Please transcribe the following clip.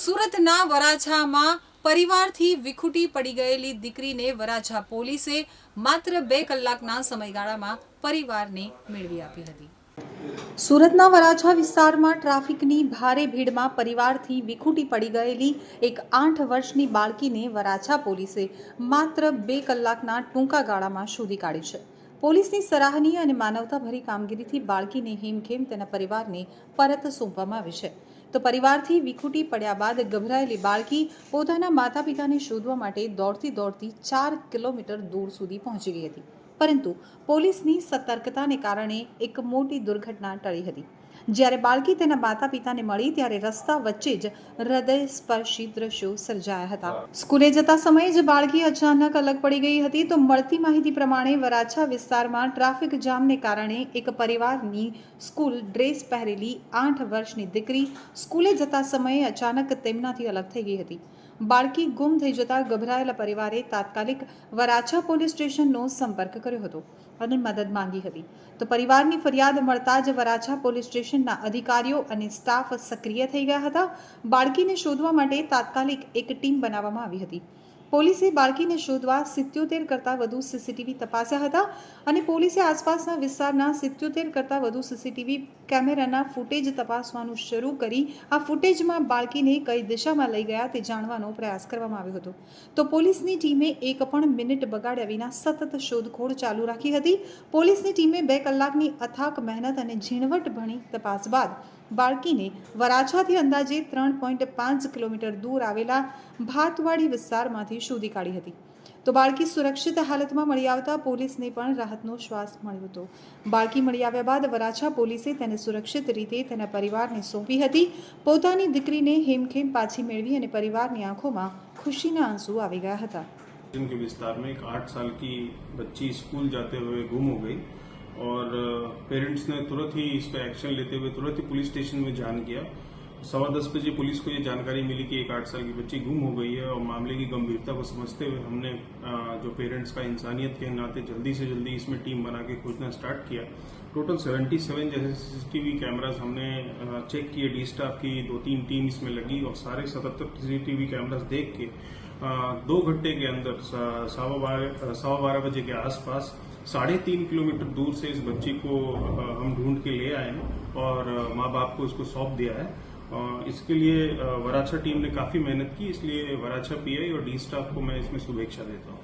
સુરતના વરાછામાં પરિવારથી વિખૂટી પડી ગયેલી દીકરીને વરાછા પોલીસે માત્ર બે કલાકના સમયગાળામાં પરિવારને મેળવી આપી હતી. સુરતના વરાછા વિસ્તારમાં ટ્રાફિકની ભારે ભીડમાં પરિવારથી વિખૂટી પડી ગયેલી એક આઠ વર્ષની બાળકીને વરાછા પોલીસે માત્ર બે કલાકના ટૂંકા ગાળામાં શોધી કાઢી છે. પોલીસની સરાહનીય અને માનવતાભરી કામગીરીથી બાળકીને હેમખેમ તેના પરિવારને પરત સોંપવામાં આવી છે. તો પરિવારથી વિખૂટી પડ્યા બાદ ગભરાયેલી બાળકી પોતાના માતા પિતાને શોધવા માટે દોડતી દોડતી ચાર કિલોમીટર દૂર સુધી પહોંચી ગઈ હતી. પરંતુ પોલીસની સતર્કતાને કારણે એક મોટી દુર્ઘટના ટળી હતી. જ્યારે બાળકી તેના માતા પિતાને મળી ત્યારે રસ્તા વચ્ચે જ હૃદય સ્પર્શી દ્રશ્યો સર્જાયા હતા. સ્કૂલે જતા સમયે જ બાળકી અચાનક અલગ પડી ગઈ હતી તો મળતી માહિતી પ્રમાણે વરાછા વિસ્તારમાં ટ્રાફિક જામને કારણે એક પરિવારની સ્કૂલ ડ્રેસ પહેરેલી આઠ વર્ષની દીકરી સ્કૂલે જતા સમયે અચાનક તેમનાથી અલગ થઈ ગઈ હતી. બાળકી ગુમ થઈ જતા ગભરાયેલા પરિવારે તાત્કાલિક વરાછા પોલીસ સ્ટેશનનો સંપર્ક કર્યો હતો. અને મદદ માંગી હતી. તો પરિવારની ફરિયાદ મળતા જ વરાછા પોલીસ સ્ટેશનના અધિકારીઓ અને સ્ટાફ સક્રિય થઈ ગયા હતા. બાળકીને શોધવા માટે તાત્કાલિક એક ટીમ બનાવવામાં આવી હતી. પોલીસે બાળકીને શોધવા સિત્યોતેર કરતાં વધુ સીસીટીવી તપાસ્યા હતા અને પોલીસે આસપાસના વિસ્તારના સિત્યોતેર કરતાં વધુ સીસીટીવી કેમેરાના ફૂટેજ તપાસવાનું શરૂ કરી આ ફૂટેજમાં બાળકીને કઈ દિશામાં લઈ ગયા તે જાણવાનો પ્રયાસ કરવામાં આવ્યો હતો. તો પોલીસની ટીમે એક પણ મિનિટ બગાડ્યા વિના સતત શોધખોળ ચાલુ રાખી હતી. પોલીસની ટીમે બે કલાકની અથાક મહેનત અને ઝીણવટ ભણી તપાસ બાદ બાળકીને વરાછાથી અંદાજે ત્રણ પોઈન્ટ પાંચ કિલોમીટર દૂર આવેલા ભાતવાડી વિસ્તારમાંથી શોધી કાઢી હતી તો બાળકી સુરક્ષિત હાલતમાં મળી આવતા પોલીસને પણ રાહતનો શ્વાસ મળ્યો હતો બાળકી મળી આવ્યા બાદ વરાછા પોલીસે તેને સુરક્ષિત રીતે તેના પરિવારને સોંપી હતી પોતાની દીકરીને હેમખેમ પાછી મેળવી અને પરિવારની આંખોમાં ખુશીના આંસુ આવી ગયા હતા के विस्तार में एक आठ साल की बच्ची स्कूल जाते हुए गुम हो गई और पेरेंट्स ने तुरंत ही इस पर एक्शन लेते हुए तुरंत ही पुलिस स्टेशन में जान किया सवा दस बजे पुलिस को ये जानकारी मिली कि एक आठ साल की बच्ची गुम हो गई है और मामले की गंभीरता को समझते हुए हमने जो पेरेंट्स का इंसानियत के नाते जल्दी से जल्दी इसमें टीम बना के खोजना स्टार्ट किया। टोटल 77 जैसे सीसीटीवी कैमरास हमने चेक किए डी स्टाफ की दो तीन टीम इसमें लगी और सारे सतहत्तर सीसीटीवी कैमरास देख के दो घंटे के अंदर सवा बारह सवा बारह बजे के आसपास साढ़े तीन किलोमीटर दूर से इस बच्ची को हम ढूंढ के ले आए हैं और माँ बाप को इसको सौंप दिया है। इसके लिए अ, वराछा टीम ने काफी मेहनत की इसलिए वराछा पीआई और डी स्टाफ को मैं इसमें शुभेच्छा देता हूँ